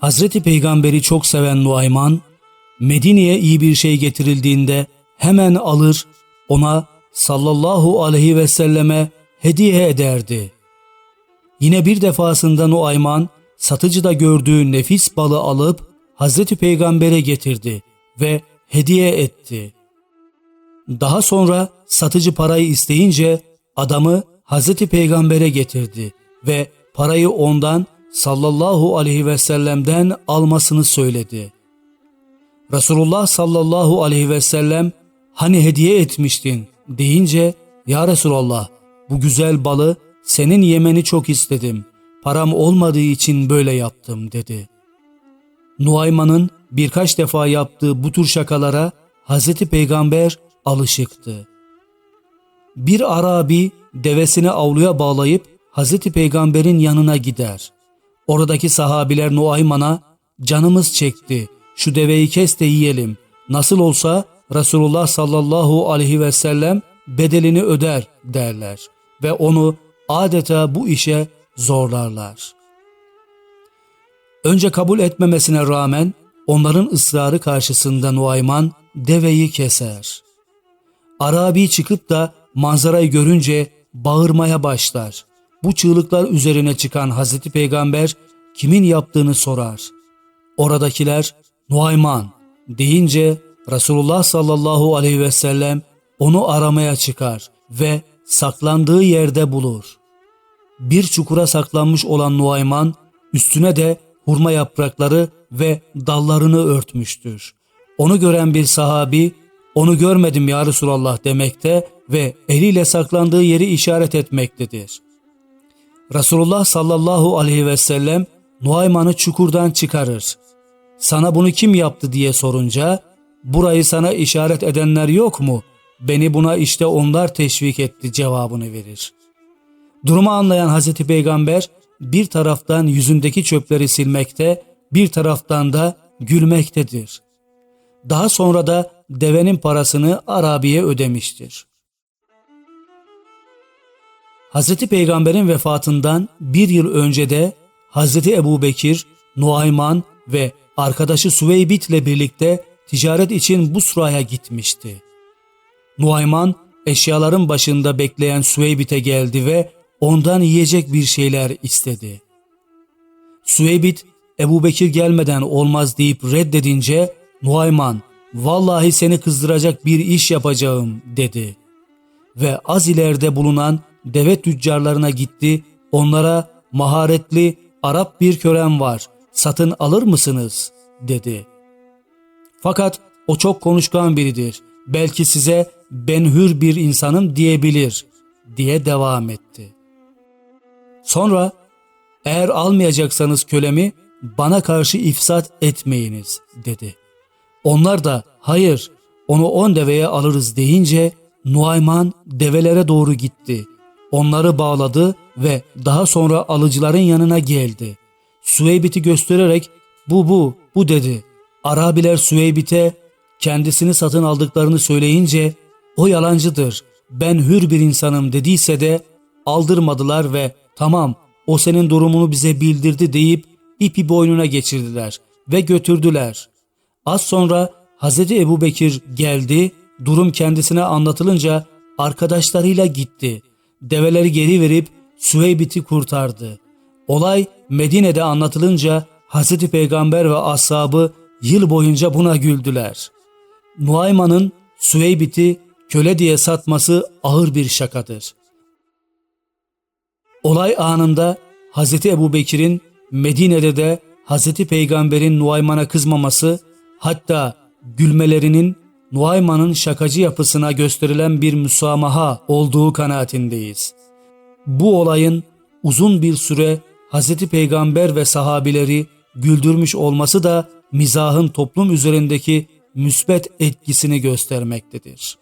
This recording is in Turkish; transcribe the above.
Hazreti Peygamberi çok seven Nuayman, Medine'ye iyi bir şey getirildiğinde hemen alır, ona sallallahu aleyhi ve selleme hediye ederdi. Yine bir defasında Nuayman, satıcıda gördüğü nefis balı alıp Hazreti Peygamber'e getirdi ve hediye etti. Daha sonra satıcı parayı isteyince adamı Hazreti Peygamber'e getirdi ve parayı ondan sallallahu aleyhi ve sellem'den almasını söyledi. Resulullah sallallahu aleyhi ve sellem hani hediye etmiştin deyince ya Resulallah bu güzel balı senin yemeni çok istedim. Param olmadığı için böyle yaptım dedi. Nuayman'ın birkaç defa yaptığı bu tür şakalara Hazreti Peygamber alışıktı. Bir Arabi devesini avluya bağlayıp Hazreti Peygamber'in yanına gider. Oradaki sahabiler Nuayman'a canımız çekti şu deveyi kes de yiyelim. Nasıl olsa Resulullah sallallahu aleyhi ve sellem bedelini öder derler ve onu adeta bu işe zorlarlar. Önce kabul etmemesine rağmen onların ısrarı karşısında Nuayman deveyi keser. Arabi çıkıp da manzarayı görünce bağırmaya başlar. Bu çığlıklar üzerine çıkan Hazreti Peygamber kimin yaptığını sorar. Oradakiler Nuayman deyince Resulullah sallallahu aleyhi ve sellem onu aramaya çıkar ve saklandığı yerde bulur. Bir çukura saklanmış olan Nuayman üstüne de hurma yaprakları ve dallarını örtmüştür. Onu gören bir sahabi onu görmedim ya Resulallah demekte ve eliyle saklandığı yeri işaret etmektedir. Resulullah sallallahu aleyhi ve sellem Nuayman'ı çukurdan çıkarır. Sana bunu kim yaptı diye sorunca burayı sana işaret edenler yok mu? Beni buna işte onlar teşvik etti cevabını verir. Durumu anlayan Hazreti Peygamber bir taraftan yüzündeki çöpleri silmekte, bir taraftan da gülmektedir. Daha sonra da devenin parasını Arabi'ye ödemiştir. Hazreti Peygamber'in vefatından bir yıl önce de Hazreti Ebu Bekir, Nuayman ve arkadaşı Süveybit ile birlikte ticaret için Busra'ya gitmişti. Nuayman eşyaların başında bekleyen Süveybit'e geldi ve ondan yiyecek bir şeyler istedi. Süveybit Ebu Bekir gelmeden olmaz deyip reddedince Nuayman vallahi seni kızdıracak bir iş yapacağım dedi. Ve az ileride bulunan deve tüccarlarına gitti onlara maharetli Arap bir kören var satın alır mısınız dedi. Fakat o çok konuşkan biridir. Belki size ben hür bir insanım diyebilir diye devam etti. Sonra eğer almayacaksanız kölemi bana karşı ifsat etmeyiniz dedi. Onlar da hayır onu on deveye alırız deyince Nuayman develere doğru gitti. Onları bağladı ve daha sonra alıcıların yanına geldi. Süveybit'i göstererek bu bu bu dedi. Arabiler Süveybit'e kendisini satın aldıklarını söyleyince o yalancıdır ben hür bir insanım dediyse de aldırmadılar ve tamam o senin durumunu bize bildirdi deyip ipi boynuna geçirdiler ve götürdüler. Az sonra Hazreti Ebu Bekir geldi, durum kendisine anlatılınca arkadaşlarıyla gitti. Develeri geri verip Süveybit'i kurtardı. Olay Medine'de anlatılınca Hazreti Peygamber ve ashabı yıl boyunca buna güldüler. Nuayman'ın Süveybit'i köle diye satması ağır bir şakadır. Olay anında Hazreti Ebu Bekir'in Medine'de de Hazreti Peygamber'in Nuayman'a kızmaması hatta gülmelerinin Nuayman'ın şakacı yapısına gösterilen bir müsamaha olduğu kanaatindeyiz. Bu olayın uzun bir süre Hazreti Peygamber ve sahabileri güldürmüş olması da mizahın toplum üzerindeki müsbet etkisini göstermektedir.